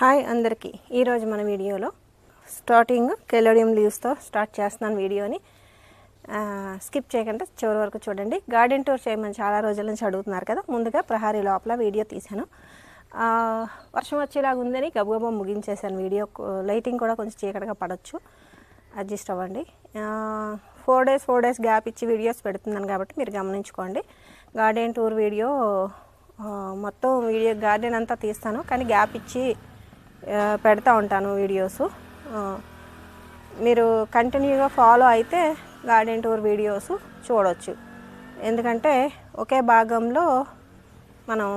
Hi అందరికీ. ఈరోజు మన వీడియోలో స్టార్టింగ్ కెలోడియం లీవ్స్తో స్టార్ట్ చేస్తున్నాను వీడియోని. స్కిప్ చేయకుండా చివరి వరకు చూడండి. గార్డెన్ టూర్ చేయమని చాలా రోజుల నుంచి అడుగుతున్నారు కదా ముందుగా ప్రహారీ లోపల వీడియో తీశాను. వర్షం వచ్చేలాగా ఉందని గబగబా ముగించేశాను వీడియో. లైటింగ్ కూడా కొంచెం చీకటిగా పడవచ్చు అడ్జస్ట్ అవ్వండి. Four days four days gap ఇచ్చి వీడియోస్ పెడుతున్నాను కాబట్టి మీరు గమనించుకోండి. గార్డెన్ టూర్ వీడియో మొత్తం వీడియో గార్డెన్ అంతా తీస్తాను. కానీ గ్యాప్ ఇచ్చి పెడతా ఉంటాను వీడియోస్. మీరు కంటిన్యూగా ఫాలో అయితే గార్డెన్ టూర్ వీడియోస్ చూడవచ్చు ఎందుకంటే ఒకే భాగంలో మనం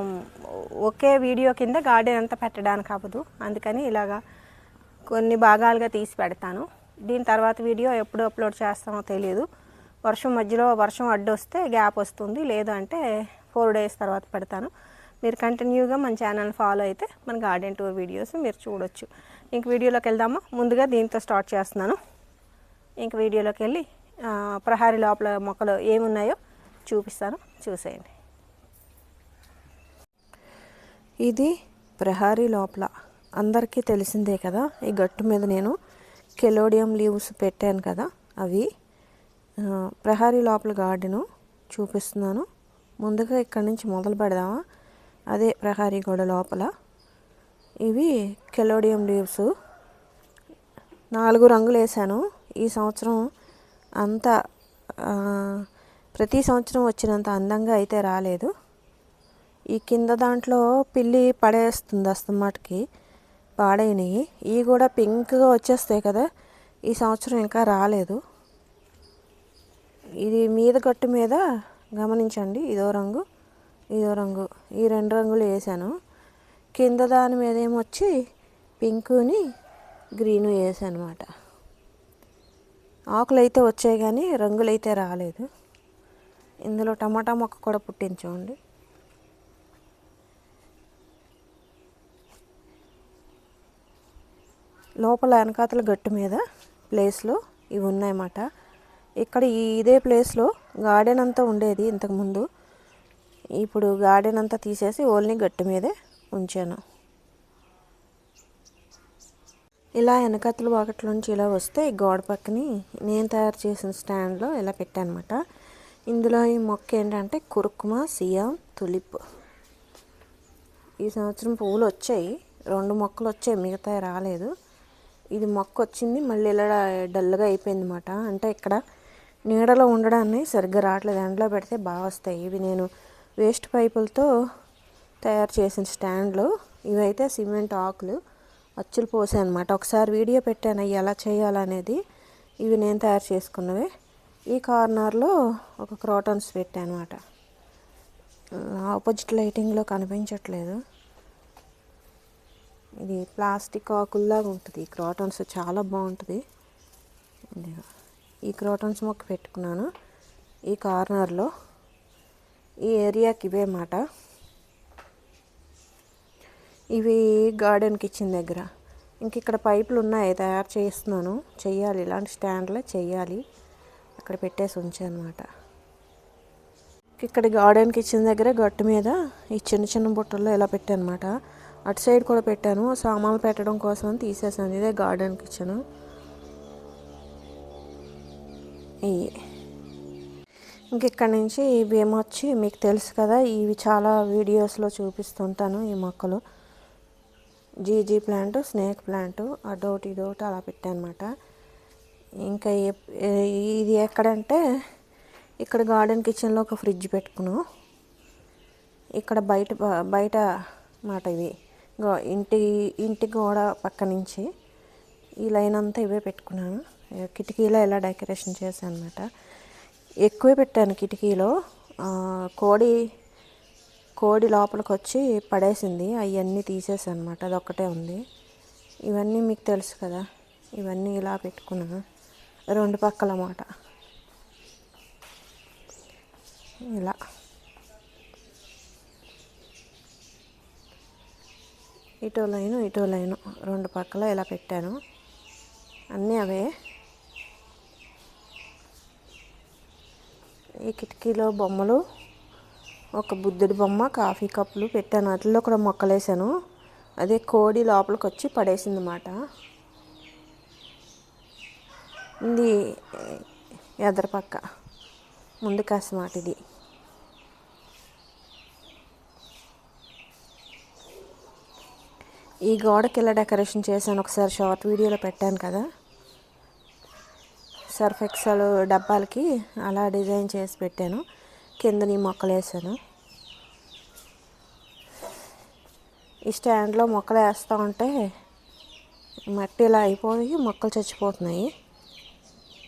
ఒకే వీడియో కింద గార్డెన్ అంతా పెట్టడానికి అవ్వదు. అందుకని ఇలాగా కొన్ని భాగాలుగా తీసి పెడతాను. దీని తర్వాత వీడియో ఎప్పుడు అప్లోడ్ చేస్తామో తెలియదు. వర్షం మధ్యలో వర్షం అడ్డొస్తే గ్యాప్ వస్తుంది. లేదు అంటే ఫోర్ డేస్ తర్వాత పెడతాను. మీరు కంటిన్యూగా మన ఛానల్ ఫాలో అయితే మన గార్డెన్ టూర్ వీడియోస్ మీరు చూడొచ్చు. ఇంక వీడియోలోకి వెళ్దామా? ముందుగా దీంతో స్టార్ట్ చేస్తున్నాను. ఇంక వీడియోలోకి వెళ్ళి ప్రహారీ లోపల మొక్కలు ఏమున్నాయో చూపిస్తాను. చూసేయండి. ఇది ప్రహారీ లోపల. అందరికీ తెలిసిందే కదా ఈ గట్టు మీద నేను కెలోడియం లీవ్స్ పెట్టాను కదా అవి. ప్రహారీ లోపల గార్డెను చూపిస్తున్నాను. ముందుగా ఇక్కడి నుంచి మొదలు పెడదామా? అదే ప్రహారీ గోడ లోపల. ఇవి కెలోడియం లీవ్స్. నాలుగు రంగులు వేసాను ఈ సంవత్సరం అంత ప్రతి సంవత్సరం వచ్చినంత అందంగా అయితే రాలేదు. ఈ కింద దాంట్లో పిల్లి పడేస్తుంది అస్తమాటికి పాడైనవి ఇవి కూడా పింక్గా వచ్చేస్తాయి కదా ఈ సంవత్సరం ఇంకా రాలేదు. ఇది మీద గట్టు మీద గమనించండి ఇదో రంగు. ఇదో రంగు ఈ రెండు రంగులు వేసాను. కింద దాని మీద ఏమొచ్చి పింకుని గ్రీను వేసాను అనమాట ఆకులు అయితే వచ్చాయి కానీ రంగులు అయితే రాలేదు. ఇందులో టమాటా మొక్క కూడా పుట్టించండి లోపల వెనకాతల గట్టు మీద ప్లేస్లో ఇవి ఉన్నాయన్నమాట. ఇక్కడ ఈ ఇదే ప్లేస్లో గార్డెన్ అంతా ఉండేది ఇంతకుముందు ఇప్పుడు గార్డెన్ అంతా తీసేసి ఓన్లీ గట్టు మీదే ఉంచాను. ఇలా వెనకతల వాకట్ల నుంచి ఇలా వస్తే గోడ పక్కని నేను తయారు చేసిన స్టాండ్లో ఇలా పెట్టానమాట. ఇందులో ఈ మొక్క ఏంటంటే కురుకుమ సియాం తులిప్. ఈ సంవత్సరం పువ్వులు వచ్చాయి. రెండు మొక్కలు వచ్చాయి మిగతా రాలేదు. ఇది మొక్క వచ్చింది మళ్ళీ ఇలా డల్గా అయిపోయింది అనమాట అంటే ఇక్కడ నీడలో ఉండడాన్ని సరిగ్గా రావట్లేదు. ఎండలో పెడితే బాగా వస్తాయి. ఇవి నేను వేస్ట్ పైపులతో తయారు చేసిన స్టాండ్లు. ఇవైతే సిమెంట్ ఆకులు. అచ్చులు పోసాయి అనమాట ఒకసారి వీడియో పెట్టాను అవి ఎలా చేయాలనేది. ఇవి నేను తయారు చేసుకున్నవే. ఈ కార్నర్లో ఒక క్రోటన్స్ పెట్టాను అనమాట ఆపోజిట్ లైటింగ్లో కనిపించట్లేదు. ఇది ప్లాస్టిక్ ఆకుల్లాగా ఉంటుంది. ఈ క్రాటన్స్ చాలా బాగుంటుంది. ఈ క్రోటన్స్ మొక్క పెట్టుకున్నాను. ఈ కార్నర్లో ఈ ఏరియాకి ఇవే మాట ఇవి గార్డెన్ కిచెన్ దగ్గర. ఇంక ఇక్కడ పైపులు ఉన్నాయి తయారు చేస్తున్నాను. చెయ్యాలి ఇలాంటి స్టాండ్లే చెయ్యాలి. అక్కడ పెట్టేసి ఉంచానమాట ఇక్కడ గార్డెన్ కిచెన్ దగ్గర గట్టు మీద ఈ చిన్న చిన్న బుట్టల్లో ఇలా పెట్టానమాట అటు సైడ్ కూడా పెట్టాను. సామాన్లు పెట్టడం కోసం తీసేసాను. ఇదే గార్డెన్ కిచెన్ ఇవి ఇక్కడ నుంచి ఇవి ఏమొచ్చి మీకు తెలుసు కదా ఇవి చాలా వీడియోస్లో చూపిస్తుంటాను ఈ మొక్కలు. జీజీ ప్లాంట్ స్నేక్ ప్లాంట్ అదొకటి ఇదొకటి అలా పెట్టాను అనమాట ఇంకా ఇది ఎక్కడంటే ఇక్కడ గార్డెన్ కిచెన్లో ఒక ఫ్రిడ్జ్ పెట్టుకున్నాం ఇక్కడ బయట బయట మాట ఇవి. గో- ఇంటి ఇంటి గోడ పక్క నుంచి ఈ లైన్ అంతా ఇవే పెట్టుకున్నాను. కిటికీలో ఇలా డెకరేషన్ చేశాను అనమాట ఎక్కువ పెట్టాను కిటికీలో. కోడి కోడి లోపలికి వచ్చి పడేసింది. అవన్నీ తీసేసాను అనమాట అదొక్కటే ఉంది. ఇవన్నీ మీకు తెలుసు కదా. ఇవన్నీ ఇలా పెట్టుకున్నాను రెండు పక్కల మాట ఇలా. ఇటో లైను ఇటో లైను. రెండు పక్కల ఇలా పెట్టాను. అన్నీ అవే. ఈ కిటికీలో బొమ్మలు ఒక బుద్ధుడి బొమ్మ కాఫీ కప్పులు పెట్టాను. వాటిల్లో కూడా మొక్కలేసాను అదే కోడి లోపలికి వచ్చి పడేసింది అన్నమాట ఇది ఎదరపక్క ముందు కాసమాట ఇది ఈ గోడకి ఇలా డెకరేషన్ చేశాను ఒకసారి షార్ట్ వీడియోలో పెట్టాను కదా. సర్ఫ్ ఎక్సల్ డబ్బాలకి అలా డిజైన్ చేసి పెట్టాను. కిందని మొక్కలు వేసాను ఈ స్టాండ్లో మొక్కలు వేస్తూ ఉంటే మట్టి ఇలా అయిపోయి మొక్కలు చచ్చిపోతున్నాయి.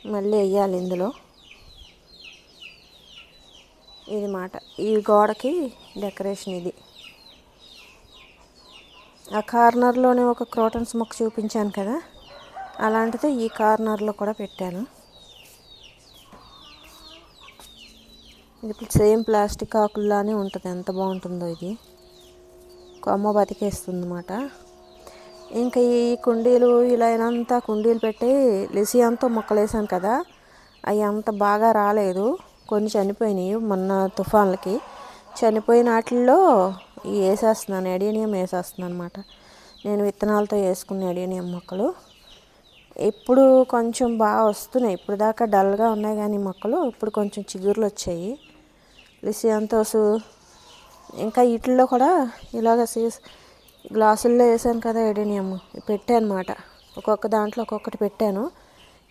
మళ్ళీ వేయాలి ఇందులో. ఇది మాట. ఈ గోడకి డెకరేషన్ ఇది. ఆ కార్నర్లోనే ఒక క్రోటన్స్ మొక్క చూపించాను కదా. అలాంటిది ఈ కార్నర్లో కూడా పెట్టాను. ఇది సేమ్ ప్లాస్టిక్ ఆకుల్లానే ఉంటుంది. ఎంత బాగుంటుందో ఇది. కొమ్మ బతికేస్తుంది అన్నమాట ఇంకా ఈ కుండీలు ఇలా అంతా కుండీలు పెట్టి లెసి అంతా మొక్కలు వేసాను కదా. అవి అంత బాగా రాలేదు. కొన్ని చనిపోయినాయి మొన్న తుఫాన్లకి. చనిపోయిన వాటిల్లో ఈ వేసేస్తున్నాను. ఎడీనియం వేసేస్తున్నాను అనమాట నేను విత్తనాలతో వేసుకున్న ఎడీనియం మొక్కలు. ఇప్పుడు కొంచెం బాగా వస్తున్నాయి. ఇప్పుడు దాకా డల్గా ఉన్నాయి కానీ మొక్కలు. ఇప్పుడు కొంచెం చిగుర్లు వచ్చాయి. లిసియాంతోసు ఇంకా వీటిల్లో కూడా ఇలాగ సీస్ గ్లాసుల్లో వేసాను కదా ఎడినియం పెట్టాను అనమాట ఒక్కొక్క దాంట్లో ఒక్కొక్కటి పెట్టాను.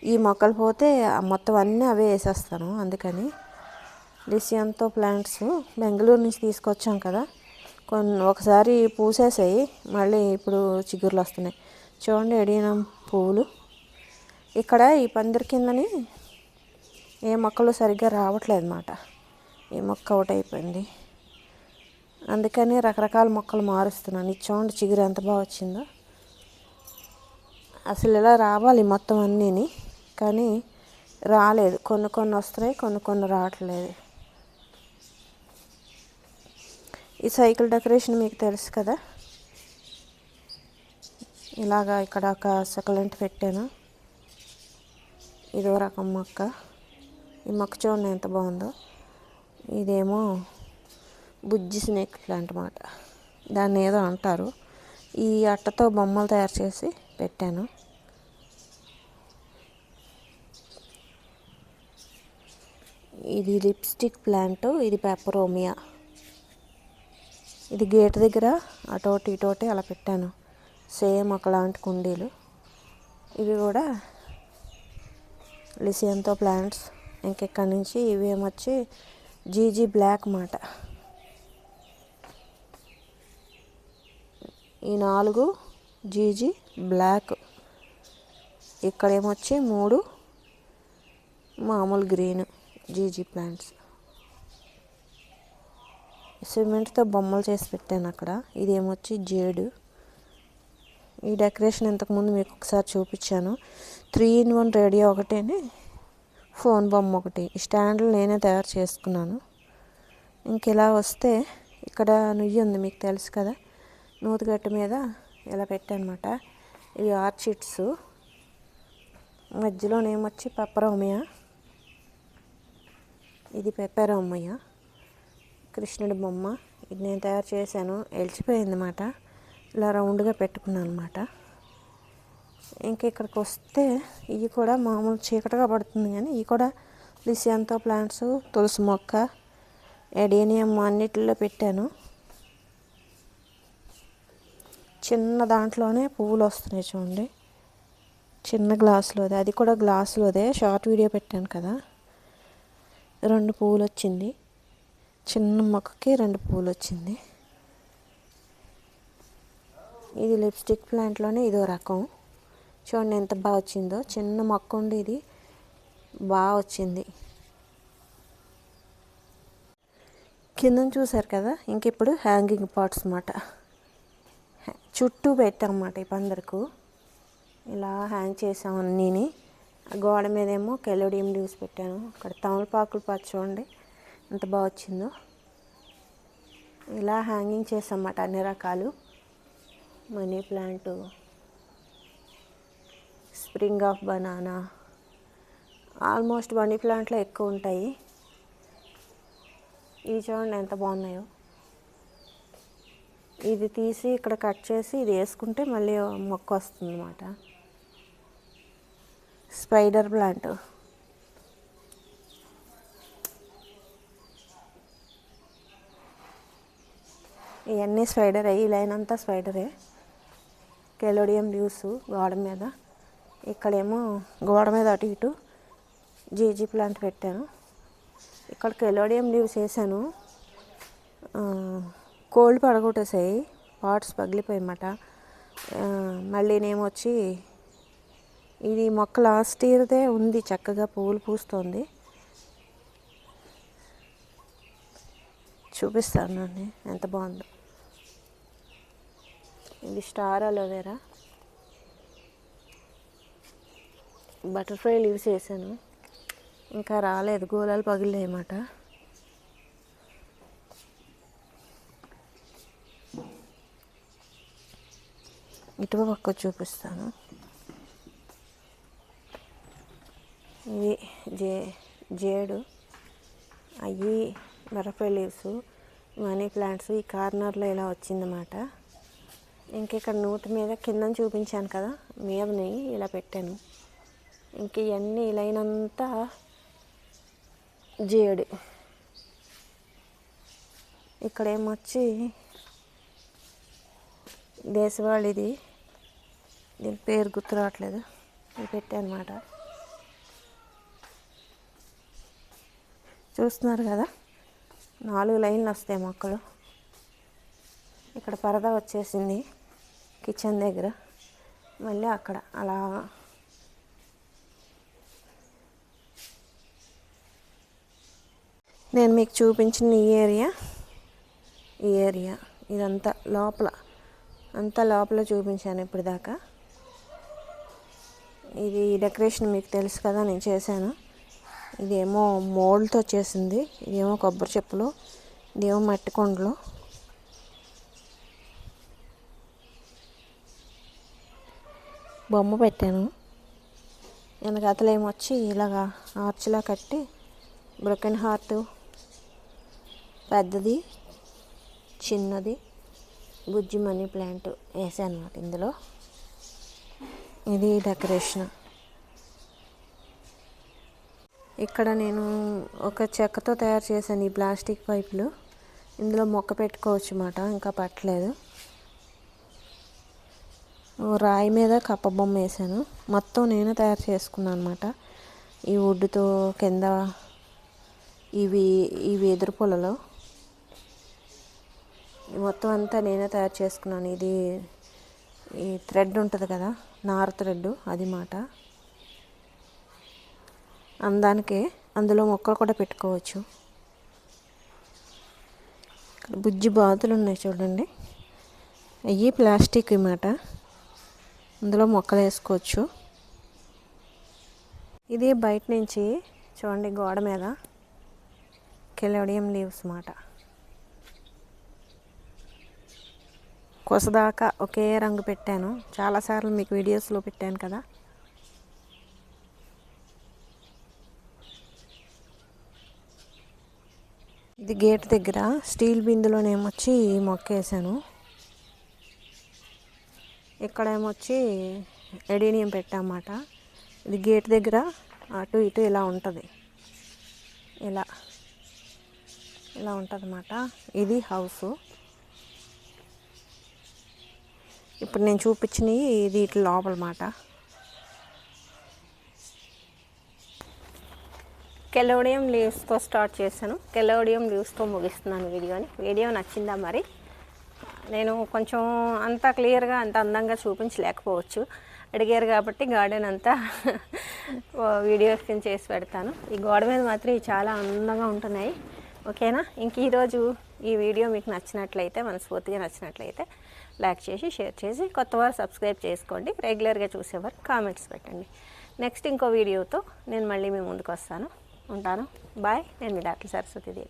ఈ మొక్కలు పోతే ఆ మొత్తం అన్నీ అవే వేసేస్తాను అందుకని. లిసియంతో ప్లాంట్స్ బెంగళూరు నుంచి తీసుకొచ్చాం కదా. కొన్ని ఒకసారి పూసేసాయి. మళ్ళీ ఇప్పుడు చిగుర్లు వస్తున్నాయి. చూడండి ఎడినం పువ్వులు. ఇక్కడ ఈ పందిరి కిందని ఏ మొక్కలు సరిగ్గా రావట్లేదు అన్నమాట. ఈ మొక్క ఒకటి అయిపోయింది. అందుకని రకరకాల మొక్కలు మారుస్తున్నాను ఇది చూడండి చిగురు ఎంత బాగా వచ్చిందో. అసలు ఇలా రావాలి మొత్తం అన్నీని. కానీ రాలేదు. కొన్ని కొన్ని వస్తున్నాయి కొన్ని కొన్ని రావట్లేదు. ఈ సైకిల్ డెకరేషన్ మీకు తెలుసు కదా. ఇలాగా ఇక్కడ ఒక సకలెంట్ పెట్టాను. ఇదో రకం మొక్క. ఈ మొక్క చూడండి ఎంత బాగుందో. ఇదేమో బుజ్జి స్నేక్ ప్లాంట్ అనమాట దాన్ని ఏదో అంటారు. ఈ అట్టతో బొమ్మలు తయారు చేసి పెట్టాను. ఇది లిప్స్టిక్ ప్లాంట్ ఇది పెప్పరోమియా. ఇది గేట్ దగ్గర అటోటి ఇటోటి అలా పెట్టాను. సేమ్ ఒకలాంటి కుండీలు. ఇవి కూడా లిసియంతో ప్లాంట్స్. ఇంకెక్కడి నుంచి ఇవేమొచ్చి జీజీ బ్లాక్ మాట. ఈ నాలుగు జీజీ బ్లాక్. ఇక్కడ ఏమొచ్చి మూడు మామూలు గ్రీన్ జీజీ ప్లాంట్స్. సిమెంట్తో బొమ్మలు చేసి పెట్టాను అక్కడ. ఇది ఏమొచ్చి జేడు. ఈ డెకరేషన్ ఇంతకుముందు మీకు ఒకసారి చూపించాను. త్రీ ఇన్ వన్ రేడియో ఒకటేనే ఫోన్ బొమ్మ ఒకటి. ఈ స్టాండ్లు నేనే తయారు చేసుకున్నాను. ఇంక ఇలా వస్తే ఇక్కడ నుయ్యి ఉంది మీకు తెలుసు కదా. నూతుగట్టు మీద ఇలా పెట్టానమాట. ఇవి ఆర్చిడ్స్ మధ్యలోనేమొచ్చి పెప్పరోమయ ఇది పెప్పరోమయ కృష్ణుడి బొమ్మ. ఇది నేను తయారు చేశాను. ఎలిచిపోయింది అన్నమాట ఇలా రౌండ్గా పెట్టుకున్నాను అనమాట ఇంక ఇక్కడికి వస్తే ఇవి కూడా మామూలు చీకటిగా పడుతుంది కానీ ఇవి కూడా లిసియాంతో ప్లాంట్స్ తులసి మొక్క ఎడేనియం అన్నిటిలో పెట్టాను. చిన్న దాంట్లోనే పువ్వులు వస్తున్నాయి చూడండి. చిన్న గ్లాసులోదే అది కూడా గ్లాసులోదే షార్ట్ వీడియో పెట్టాను కదా. రెండు పువ్వులు వచ్చింది. చిన్న మొక్కకి రెండు పువ్వులు వచ్చింది. ఇది లిప్స్టిక్ ప్లాంట్లోనే ఇదో రకం. చూడండి ఎంత బాగా వచ్చిందో. చిన్న మొక్క ఉండి ఇది బాగా వచ్చింది. కింద చూసారు కదా ఇంక ఇప్పుడు హ్యాంగింగ్ పాట్స్ అన్నమాట. చుట్టూ పెట్టామన్నమాట ఈ పందరకు. ఇలా హ్యాంగ్ చేసాం అన్నీని. గోడ మీద ఏమో కెలోడియం లీవ్స్ పెట్టాను. అక్కడ తమలపాకులు పాటు చూడండి ఎంత బాగా వచ్చిందో. ఇలా హ్యాంగింగ్ చేసామన్నమాట అన్ని రకాలు. Money plant. Spring of banana. Almost money ప్లాంట్లో ఎక్కువ ఉంటాయి. ఇవి చూడండి ఎంత బాగున్నాయో. ఇది తీసి ఇక్కడ కట్ చేసి ఇది వేసుకుంటే మళ్ళీ మొక్క వస్తుంది అన్నమాట స్పైడర్ ప్లాంట్. ఇవన్నీ స్పైడర్ ఈ లైన్ అంతా స్పైడరే. కెలోడియం లీవ్స్ గోడ మీద. ఇక్కడేమో గోడ మీద అటు ఇటు జీజీ ప్లాంట్ పెట్టాను. ఇక్కడ కెలోడియం లీవ్స్ వేసాను. కోల్డ్ పడగొట్టేసాయి. పాట్స్ పగిలిపోయమాట మళ్ళీ నేమొచ్చి ఇది మొక్క లాస్ట్ ఇయర్దే ఉంది చక్కగా పువ్వులు పూస్తుంది. చూపిస్తాను అండి ఎంత బాగుందో. ఇది స్టార్ అలోవేరా. బటర్ఫ్లై లీవ్స్ వేసాను. ఇంకా రాలేదు. గోళాలు పగిలేయమాట ఇటు పక్క చూపిస్తాను. ఇది జే జేడు అవి బటర్ఫ్లై లీవ్స్ మనీ ప్లాంట్స్ ఈ కార్నర్లో ఇలా వచ్చిందన్నమాట. ఇంక ఇక్కడ నోటి మీద కింద చూపించాను కదా మీదని ఇలా పెట్టాను. ఇంక ఇవన్నీ ఇలైనంతా జేడు. ఇక్కడేమొచ్చి దేశవాళిది దీని పేరు గుర్తు రావట్లేదు ఇది పెట్టానమాట. చూస్తున్నారు కదా నాలుగు లైన్లు వస్తాయి మొక్కలు. ఇక్కడ పరదా వచ్చేసింది కిచెన్ దగ్గర మళ్ళీ అక్కడ అలా నేను మీకు చూపించిన ఈ ఏరియా ఈ ఏరియా ఇదంతా లోపల అంతా లోపల చూపించాను ఇప్పుడు దాకా ఇది డెకరేషన్ మీకు తెలుసు కదా నేను చేశాను. ఇదేమో మోల్డ్తో చేసింది ఇదేమో కొబ్బరి చెప్పులు ఇదేమో మట్టి కొండలు. బొమ్మ పెట్టాను. వెనకాతలు ఏమొచ్చి ఇలాగా ఆర్చ్లా కట్టి బ్రోకెన్ హార్ట్ పెద్దది చిన్నది బుజ్జి మనీ ప్లాంట్ వేసాను అనమాట ఇందులో. ఇది డెకరేషన్. ఇక్కడ నేను ఒక చెక్కతో తయారు చేశాను ఈ ప్లాస్టిక్ పైపులు. ఇందులో మొక్క పెట్టుకోవచ్చు అన్నమాట ఇంకా పట్టలేదు. రాయి మీద కప్ప బొమ్మ వేసాను. మొత్తం నేను తయారు చేసుకున్నాను అనమాట ఈ వుడ్తో కింద ఇవి ఇవి ఎదురు పొలలో. మొత్తం అంతా నేనే తయారు చేసుకున్నాను. ఇది ఈ థ్రెడ్ ఉంటుంది కదా నార్ థ్రెడ్ అది మాట. అందానికే అందులో మొక్కలు కూడా పెట్టుకోవచ్చు. ఇక్కడ బుజ్జి బాతులు ఉన్నాయి చూడండి. అవి ప్లాస్టిక్ మాట. అందులో మొక్కలు వేసుకోవచ్చు. ఇది బయట నుంచి చూడండి గోడ మీద కెలోడియం లీవ్స్ మాట. కొసదాకా ఒకే రంగు పెట్టాను. చాలాసార్లు మీకు వీడియోస్లో పెట్టాను కదా. ఇది గేట్ దగ్గర స్టీల్ బిందులోనేమొచ్చి మొక్కేసాను. మొక్క వేసాను ఇక్కడ ఎడీనియం పెట్టామన్నమాట. ఇది గేట్ దగ్గర అటు ఇటు ఇలా ఉంటుంది. ఇలా ఇలా ఉంటుంది అన్నమాట ఇది హౌసు ఇప్పుడు నేను చూపించినవి ఇది ఇట్లా లోపల మాట కెలోడియం లీవ్స్తో స్టార్ట్ చేశాను. కెలోడియం లీవ్స్తో ముగిస్తున్నాను వీడియోని. వీడియో నచ్చిందా మరి? నేను కొంచెం అంత క్లియర్గా అంత అందంగా చూపించలేకపోవచ్చు. అడిగారు కాబట్టి గార్డెన్ అంతా వీడియోస్ కింద చేసి పెడతాను. ఈ గోడ మీద మాత్రం ఇవి చాలా అందంగా ఉంటున్నాయి. ఓకేనా? ఇంక ఈరోజు ఈ వీడియో మీకు నచ్చినట్లయితే మనస్ఫూర్తిగా నచ్చినట్లయితే లైక్ చేసి షేర్ చేసి కొత్త వారు సబ్స్క్రైబ్ చేసుకోండి. రెగ్యులర్గా చూసేవారు కామెంట్స్ పెట్టండి. నెక్స్ట్ ఇంకో వీడియోతో నేను మళ్ళీ మీ ముందుకు వస్తాను. ఉంటాను. బాయ్. నేను మీ డాక్టర్ సరస్వతి దేవి.